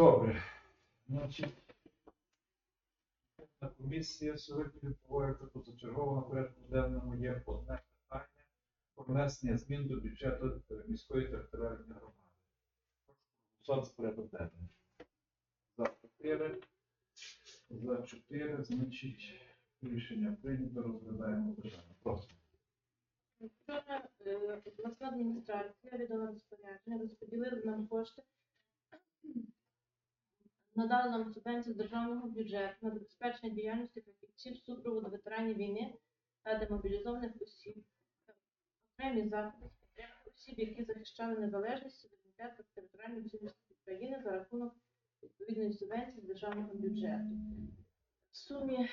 Добре. Значить, на комісія сьогодні відбувається позачергово на порядку денному є одне питання про внесення змін до бюджету міської територіальної громади. Прошу за порядок денний. За 4. За 4, значить, рішення прийнято, розглядаємо питання. Просимо. Вчора е, обласна адміністрація видала надали нам субвенцію з державного бюджету на забезпечення діяльності фахівців супроводу ветеранів війни та демобілізованих осіб, окремі заходи підтримки осіб, які захищали незалежність, суверенітет та територіальну цілісність України за рахунок відповідної субвенції з державного бюджету. В сумі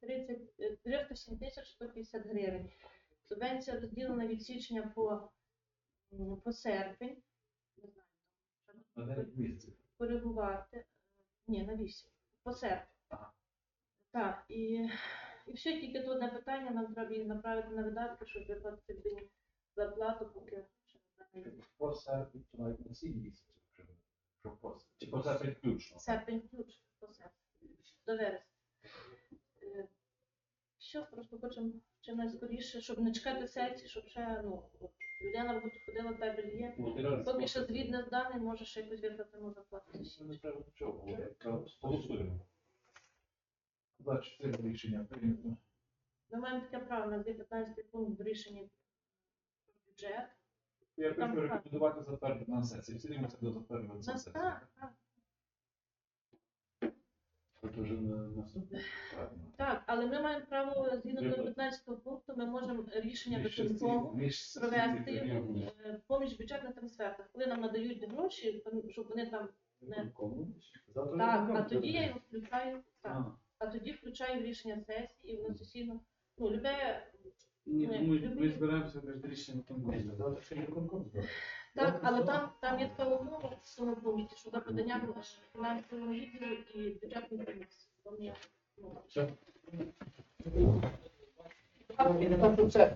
30, е, 307 тисяч 150 гривень. Субвенція розділена від січня по, по серпень. Не знаю, там, На треба 9 місяців. коригувати. Ні, на 8. По серпень. Ага. Так, і, і все, тільки тут одне питання, нам треба її направити на видатки, щоб виплатити людині зарплату, поки. По серпні, то навіть на 7 місяців. Що по серпні? Чи по серпні включно? Серпень ключ, по серпень. До вересня. Е, Все, просто хочемо чим найскоріше, щоб не чекати сесії, щоб ще, ну, людина на роботу ходила, табель є. Поки що звіт не зданий, може ще якусь виплатимо зарплату. Не треба нічого говорити. Голосуємо. За 4 рішення прийнято. Ми маємо таке право на 15 пункт в рішенні про бюджет. Я хочу рекомендувати затвердити на сесії. Всі дивимося до затвердження на сесії. так, так, Це вже наступне? Так, але ми маємо право згідно до Виплат. 19 пункту, ми можемо рішення Між виконкому між провести е, поміж бюджетних трансфертах, коли нам надають гроші, щоб вони там не Завтра так, а тоді я його включаю так. А, А тоді включаю в рішення сесії і воно сесійно. Ну, любе Ні, Ні, ми, любі- ми збираємося між рішенням виконкому. Завтра ще є конкурс. Так, але там, там є така умова в цьому пункті, що за подання фінансового відділу і бюджетної комісії. Там є, ну, Все. І не так, що це